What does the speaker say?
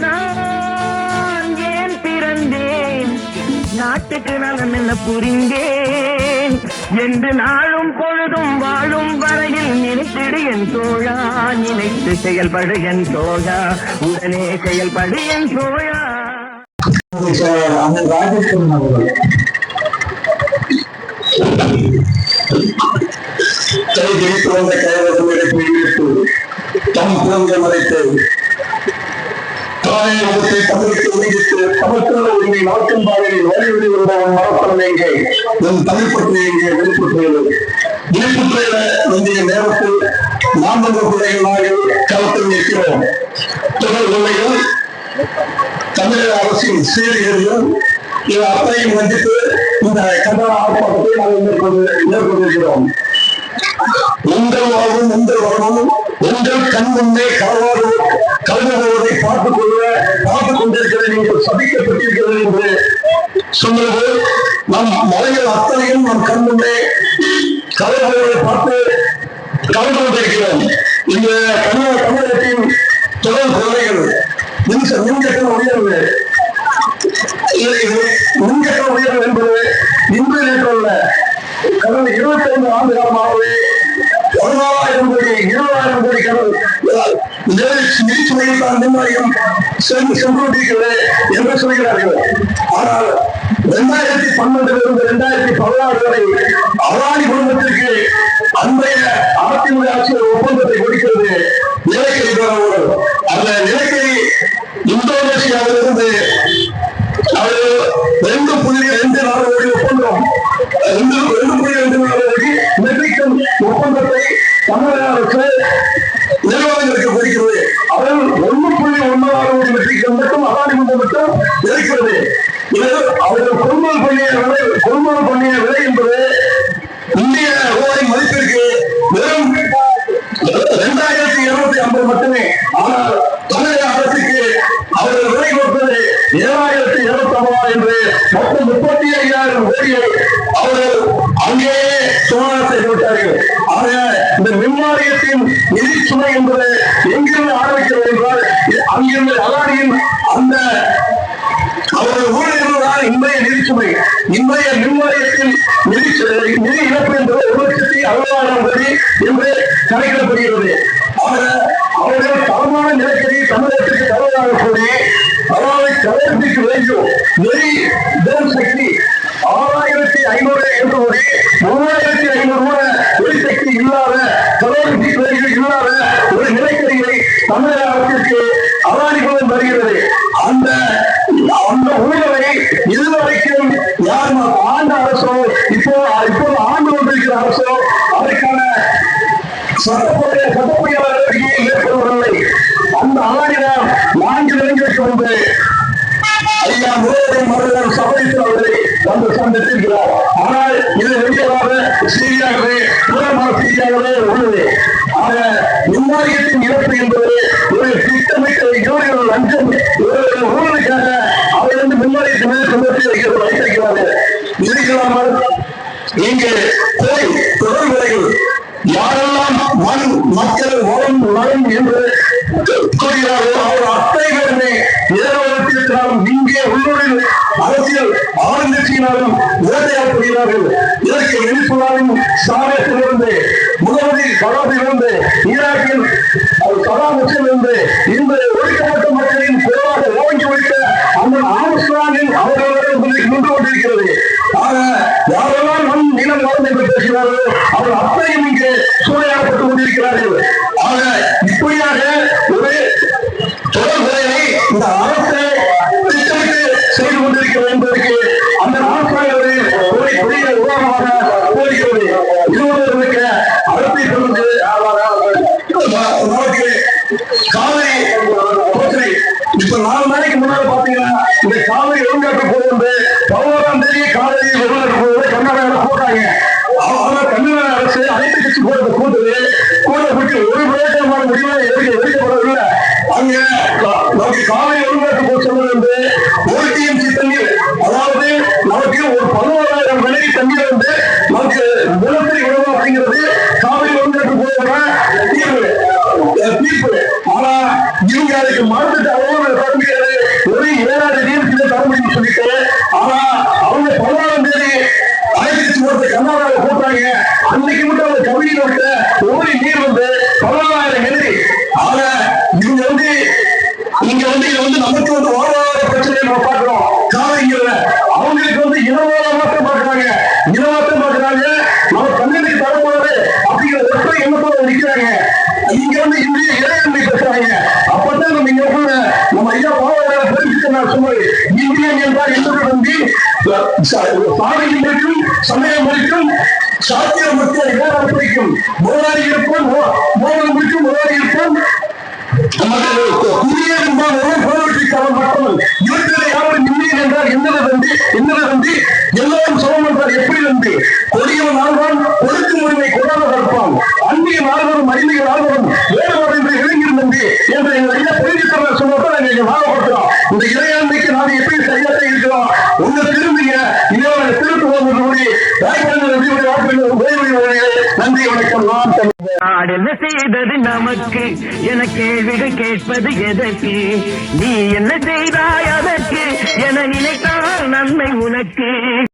நான் ஏன் பிறந்தேன்? நாட்டுக்கு நலம் என்ன புரிந்தேன்? என்று நாளும் பொழுதும் வாழும் வரையில் நினைத்திடு என் தோழா நினைத்து செயல்படு என் தோழா உடனே செயல்படு என் தோழா. அண்ணன் ராஜேஸ்வரன் அவர்கள் கை ஜெயித்து வந்த கழகம் எடுத்து இழுத்து தம் குழந்தை மறைத்து தாயை முகத்தை தமிழுக்கு உயிரிட்டு தமிழ்நாடு உரிமை நாட்டும் பாதையில் வலியுறுத்தி வருபவன் மரத்தவன் எங்கே நம் தமிழ் பற்றி எங்கே வெளிப்பட்டுள்ளது வெளிப்பட்டுள்ள வேண்டிய நேரத்தில் நாம் நம்ம பிள்ளைகளாக களத்தில் நிற்கிறோம். தொடர் பிள்ளைகள் தமிழக அரசின் சீரியர்கள் இது அத்தனையும் வஞ்சித்து இந்த கண்டன ஆர்ப்பாட்டத்தை நாங்கள் மேற்கொண்டு மேற்கொண்டிருக்கிறோம். உங்கள் வாழ்வும் உங்கள் வரணும் உங்கள் கண் முன்னே கலவாறு கலந்துவதை பார்த்துக் கொள்ள பார்த்துக் கொண்டிருக்கிற நீங்கள் சபிக்கப்பட்டிருக்கிறது என்று சொன்னது நம் மலைகள் அத்தனையும் நம் கண் முன்னே கலந்துவதை பார்த்து கலந்து கொண்டிருக்கிறோம். இந்த தமிழக தமிழகத்தின் தொடர் கொள்ளைகள் மின்ச மின்கட்ட உயர்வு. மின்கட்ட உயர்வு என்பது இன்று நேற்றல்ல கடந்த இருபத்தி ஐந்து ஆண்டு காலமாக பதினாலாயிரம் கோடி இருபதாயிரம் கோடி கடல் நிதிச்சுமையில் தான் நிர்ணயம் சென்று சென்று என்று சொல்கிறார்கள். ஆனால் இரண்டாயிரத்தி பன்னெண்டிலிருந்து இரண்டாயிரத்தி பதினாறு வரை இருக்கிறது இது அவர்கள் கொள்முதல் பண்ணிய விலை கொள்முதல் பண்ணிய விலை என்பது இந்திய ரூபாய் மதிப்பிற்கு வெறும் இரண்டாயிரத்தி இருநூத்தி ஐம்பது மட்டுமே. ஆனால் தமிழக அரசுக்கு அவர்கள் விலை கொடுத்தது ஏழாயிரத்தி இருநூத்தி ஐம்பது என்று மொத்தம் முப்பத்தி ஐயாயிரம் கோடியை அவர்கள் அங்கேயே சுமார் செய்து விட்டார்கள். ஆக இந்த மின்வாரியத்தின் நிதி சுமை என்பது எங்கிருந்து ஆரம்பிக்கிறது என்றால் அங்கிருந்து இன்றைய நிதிச்சுமை இன்றைய மின்வாரியத்தின் நிதி நிதி இழப்பு என்பது ஒரு லட்சத்தி அறுபதாயிரம் கோடி என்று கணக்கிடப்படுகிறது. ஆக அவர்கள் தரமான நிலக்கரி தமிழகத்திற்கு தருவதாக கூறி அதாவது கலைஞருக்கு வேண்டும். நெறி தன் சக்தி. ஆறாயிரத்தி ஐநூறு என்று கூறி மூவாயிரத்தி ஐநூறு கூட எரிசக்தி இல்லாத கலோரிக்கு வேலைகள் இல்லாத ஒரு நிலக்கரியை தமிழக அரசிற்கு அதானி மூலம் வருகிறது. அந்த அந்த ஊழலை இதுவரைக்கும் யார் ஆண்ட அரசோ இப்போ இப்போ ஆண்டு கொண்டிருக்கிற அரசோ அதற்கான சட்டப்படி சட்டப்படியாளர்கள் மேற்கொள்ளவில்லை அந்த ஆணிடம் நான்கு தினங்களுக்கு ஐயா முருகன் மருதன் சபரித்து அவர்களை வந்து சந்தித்திருக்கிறார். ஆனால் இது வெளியவாக சீரியாகவே புறமான சீரியாகவே உள்ளது. ஆக நிர்வாகத்தின் இழப்பு என்பது ஒரு திட்டமிட்ட இவர்கள் லஞ்சம் இவர்கள் ஊழலுக்காக அவரிருந்து இங்கு தொடர் விலைகள் யாரெல்லாம் மண் மக்கள் மனம் மனம் என்று கூறுகிறார்களோ அவர் அத்தனை பேருமே ஏதோத்திருக்கிறாலும் இங்கே உள்ளூரில் அரசியல் ஆளுங்கட்சியினாலும் வேட்டையாடப்படுகிறார்கள் இதற்கு வெனிசுலாவின் சாரத்திலிருந்து முகமதி கடாபிலிருந்து ஈராக்கில் சதாம் இருக்கிறார்கள் ஆக இப்படியாக ஒரு தொடர் இந்த அரசை திட்டமிட்டு செய்து கொண்டிருக்கிறது என்பதற்கு அந்த நாட்களில் ஒரு பெரிய உதாரணமாக போகிறது இருவர்களுக்கு அரசை கொண்டு நமக்கு காவிரி பிரச்சனை. இப்ப நாலு நாளைக்கு முன்னாடி பாத்தீங்கன்னா இந்த காவிரி ஒழுங்காற்று வந்து ஒரு டிஎம்சி தண்ணீர் அதாவது நமக்கு ஒரு பதினோராயிரம் கணக்கு தண்ணீர் வந்து நமக்கு நிலத்தடி உணவு அப்படிங்கிறது காவிரி வந்து போக தீர்வு. தீர்ப்பு. ஆனா இவங்க அதுக்கு மறுத்துட்டு அவ்வளவு பார்க்கறாங்க இனமாற்றம் பார்க்கறாங்க நம்ம பன்னெண்டுக்கு தரப்போறது அப்படிங்கிற ஒற்றை எண்ணத்தோட நிக்கிறாங்க இங்க வந்து இந்திய இறையன்மை பேசுறாங்க அப்பதான் நம்ம இங்க கூட நம்ம ஐயா பாவனை தெரிஞ்சுக்க நான் சொன்னது இந்தியன் என்றால் என்பது வந்து சாலையும் இருக்கும் சமயம் இருக்கும் சாத்தியம் மற்றும் இடம் பிடிக்கும் முதலாளி இருப்போம் மோதல் இருக்கும் முதலாளி இருப்போம். என்றால் என்னது வந்து என்னது என்று எங்கள் ஐயா தெரிவித்தவர் சொன்னப்ப நாங்கள் இங்க ஞாபகப்படுத்துறோம் இந்த இறையாண்மைக்கு நாம எப்படி சரியாக இருக்கிறோம்? உங்க திரும்பிங்க. இதோட திருத்துவோம் நன்றி வணக்கம் நான் என்ன செய்தது நமக்கு. என கேள்விகள் கேட்பது எதற்கு? நீ என்ன செய்தாய் அதற்கு? என நினைத்தால் நன்மை உனக்கு.